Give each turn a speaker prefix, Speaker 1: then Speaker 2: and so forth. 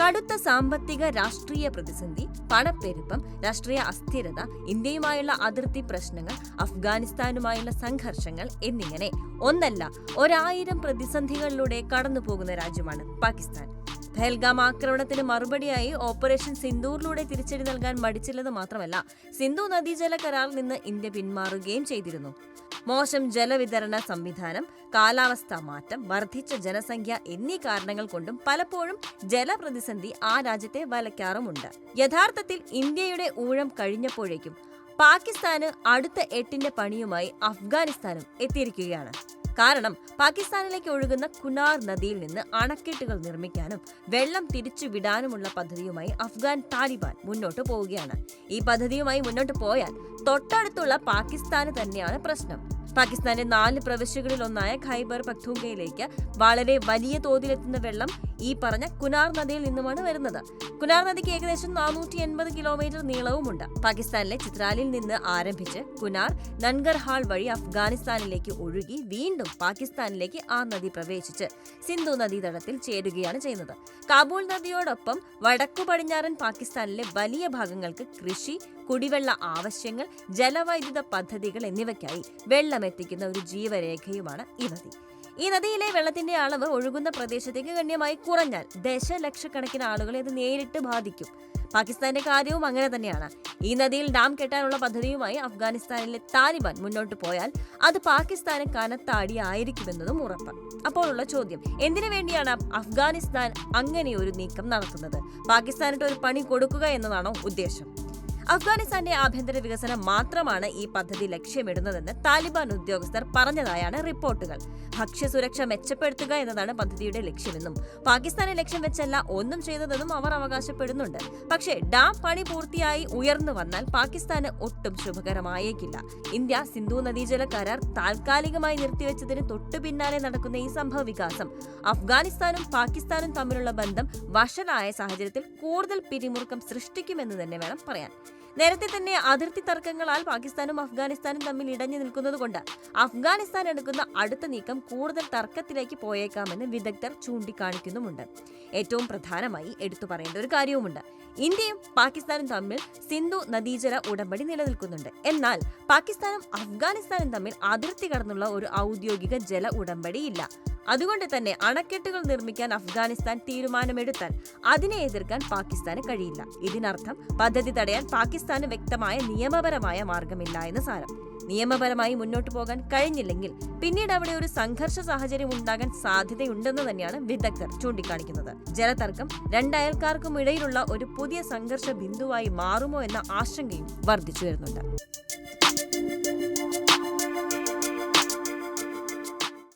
Speaker 1: കടുത്ത സാമ്പത്തിക രാഷ്ട്രീയ പ്രതിസന്ധി പണപ്പെരുപ്പം രാഷ്ട്രീയ അസ്ഥിരത ഇന്ത്യയുമായുള്ള അതിർത്തി പ്രശ്നങ്ങൾ അഫ്ഗാനിസ്ഥാനുമായുള്ള സംഘർഷങ്ങൾ എന്നിങ്ങനെ. ഒന്നല്ല ഒരായിരം പ്രതിസന്ധികളിലൂടെ കടന്നുപോകുന്ന രാജ്യമാണ് പാകിസ്ഥാൻ. പഹൽഗാം ആക്രമണത്തിന് മറുപടിയായി ഓപ്പറേഷൻ സിന്ദൂറിലൂടെ തിരിച്ചടി നൽകാൻ മടിച്ചില്ലെന്ന് മാത്രമല്ല സിന്ധു നദീജല കരാറിൽ നിന്ന് ഇന്ത്യ പിന്മാറുകയും ചെയ്തിരുന്നു. മോശം ജലവിതരണ സംവിധാനം കാലാവസ്ഥാ മാറ്റം വർദ്ധിച്ച ജനസംഖ്യ എന്നീ കാരണങ്ങൾ കൊണ്ടും പലപ്പോഴും ജലപ്രതിസന്ധി ആ രാജ്യത്തെ വലയ്ക്കാറുമുണ്ട്. യഥാർത്ഥത്തിൽ ഇന്ത്യയുടെ ഊഴം കഴിഞ്ഞപ്പോഴേക്കും പാകിസ്ഥാന് അടുത്ത എട്ടിന്റെ പണിയുമായി അഫ്ഗാനിസ്ഥാനും എത്തിയിരിക്കുകയാണ്. കാരണം പാകിസ്ഥാനിലേക്ക് ഒഴുകുന്ന കുനാർ നദിയിൽ നിന്ന് അണക്കെട്ടുകൾ നിർമ്മിക്കാനും വെള്ളം തിരിച്ചുവിടാനുമുള്ള പദ്ധതിയുമായി അഫ്ഗാൻ താലിബാൻ മുന്നോട്ട് പോവുകയാണ്. ഈ പദ്ധതിയുമായി മുന്നോട്ട് പോയാൽ തൊട്ടടുത്തുള്ള പാകിസ്ഥാന് തന്നെയാണ് പ്രശ്നം. പാകിസ്ഥാന്റെ നാല് പ്രവിശ്യകളിൽ ഒന്നായ ഖൈബർ പഖ്തൂങ്കയിലേക്ക് വളരെ വലിയ തോതിലെത്തുന്ന വെള്ളം ഈ പറഞ്ഞ കുനാർ നദിയിൽ നിന്നുമാണ് വരുന്നത്. കുനാർ നദിക്ക് ഏകദേശം നാനൂറ്റി എൺപത് കിലോമീറ്റർ നീളവുമുണ്ട്. പാകിസ്ഥാനിലെ ചിത്രാലിൽ നിന്ന് ആരംഭിച്ച് കുനാർ നൻഗർഹാൾ വഴി അഫ്ഗാനിസ്ഥാനിലേക്ക് ഒഴുകി വീണ്ടും പാകിസ്ഥാനിലേക്ക് ആ നദി പ്രവേശിച്ച് സിന്ധു നദീതടത്തിൽ ചേരുകയാണ് ചെയ്യുന്നത്. കാബൂൾ നദിയോടൊപ്പം വടക്കു പടിഞ്ഞാറൻ പാകിസ്ഥാനിലെ വലിയ ഭാഗങ്ങൾക്ക് കൃഷി കുടിവെള്ള ആവശ്യങ്ങൾ ജലവൈദ്യുത പദ്ധതികൾ എന്നിവയ്ക്കായി വെള്ളമെത്തിക്കുന്ന ഒരു ജീവരേഖയുമാണ് ഈ നദി. ഈ നദിയിലെ വെള്ളത്തിന്റെ അളവ് ഒഴുകുന്ന പ്രദേശത്തേക്ക് ഗണ്യമായി കുറഞ്ഞാൽ ദശലക്ഷക്കണക്കിന് ആളുകളെ അത് നേരിട്ട് ബാധിക്കും. പാകിസ്ഥാന്റെ കാര്യവും അങ്ങനെ തന്നെയാണ്. ഈ നദിയിൽ ഡാം കെട്ടാനുള്ള പദ്ധതിയുമായി അഫ്ഗാനിസ്ഥാനിലെ താലിബാൻ മുന്നോട്ട് പോയാൽ അത് പാകിസ്ഥാന് കനത്ത അടിയായിരിക്കുമെന്നതും ഉറപ്പ്. അപ്പോഴുള്ള ചോദ്യം എന്തിനു വേണ്ടിയാണ് അഫ്ഗാനിസ്ഥാൻ അങ്ങനെ ഒരു നീക്കം നടത്തുന്നത്? പാകിസ്ഥാനിട്ട് ഒരു പണി കൊടുക്കുക എന്നതാണോ ഉദ്ദേശം? അഫ്ഗാനിസ്ഥാന്റെ ആഭ്യന്തര വികസനം മാത്രമാണ് ഈ പദ്ധതി ലക്ഷ്യമിടുന്നതെന്ന് താലിബാൻ ഉദ്യോഗസ്ഥർ പറഞ്ഞതായാണ് റിപ്പോർട്ടുകൾ. ഭക്ഷ്യസുരക്ഷ മെച്ചപ്പെടുത്തുക എന്നതാണ് പദ്ധതിയുടെ ലക്ഷ്യമെന്നും പാകിസ്ഥാനെ ലക്ഷ്യം വെച്ചല്ല ഒന്നും ചെയ്തതെന്നും അവർ അവകാശപ്പെടുന്നുണ്ട്. പക്ഷേ ഡാം പണി പൂർത്തിയായി ഉയർന്നു വന്നാൽ പാകിസ്ഥാന് ഒട്ടും ശുഭകരമായേക്കില്ല. ഇന്ത്യ സിന്ധു നദീജല കരാർ താൽക്കാലികമായി നിർത്തിവെച്ചതിന് തൊട്ടു പിന്നാലെ നടക്കുന്ന ഈ സംഭവ വികാസം അഫ്ഗാനിസ്ഥാനും പാകിസ്ഥാനും തമ്മിലുള്ള ബന്ധം വഷളായ സാഹചര്യത്തിൽ കൂടുതൽ പിരിമുറുക്കം സൃഷ്ടിക്കുമെന്ന് തന്നെ വേണം പറയാൻ. നേരത്തെ തന്നെ അതിർത്തി തർക്കങ്ങളാൽ പാകിസ്ഥാനും അഫ്ഗാനിസ്ഥാനും തമ്മിൽ ഇടഞ്ഞു നിൽക്കുന്നതുകൊണ്ട് അഫ്ഗാനിസ്ഥാൻ എടുക്കുന്ന അടുത്ത നീക്കം കൂടുതൽ തർക്കത്തിലേക്ക് പോയേക്കാമെന്ന് വിദഗ്ധർ ചൂണ്ടിക്കാണിക്കുന്നുമുണ്ട്. ഏറ്റവും പ്രധാനമായി എടുത്തു പറയേണ്ട ഒരു കാര്യവുമുണ്ട്. ഇന്ത്യയും പാകിസ്ഥാനും തമ്മിൽ സിന്ധു നദീജല ഉടമ്പടി നിലനിൽക്കുന്നുണ്ട്. എന്നാൽ പാകിസ്ഥാനും അഫ്ഗാനിസ്ഥാനും തമ്മിൽ അതിർത്തി കടന്നുള്ള ഒരു ഔദ്യോഗിക ജല ഉടമ്പടി ഇല്ല അതുകൊണ്ട് തന്നെ അണക്കെട്ടുകൾ നിർമ്മിക്കാൻ അഫ്ഗാനിസ്ഥാൻ തീരുമാനമെടുത്താൽ അതിനെ എതിർക്കാൻ പാകിസ്ഥാന് കഴിയില്ല. ഇതിനർത്ഥം പദ്ധതി തടയാൻ പാകിസ്ഥാന് വ്യക്തമായ നിയമപരമായ മാർഗമില്ല എന്ന് സാരം. നിയമപരമായി മുന്നോട്ട് പോകാൻ കഴിഞ്ഞില്ലെങ്കിൽ പിന്നീട് അവിടെ ഒരു സംഘർഷ സാഹചര്യം ഉണ്ടാകാൻ സാധ്യതയുണ്ടെന്ന് തന്നെയാണ് വിദഗ്ധർ ചൂണ്ടിക്കാണിക്കുന്നത്. ജലതർക്കം രണ്ടയൽക്കാർക്കും ഇടയിലുള്ള ഒരു പുതിയ സംഘർഷ ബിന്ദുവായി മാറുമോ എന്ന ആശങ്കയും വർദ്ധിച്ചു വരുന്നുണ്ട്.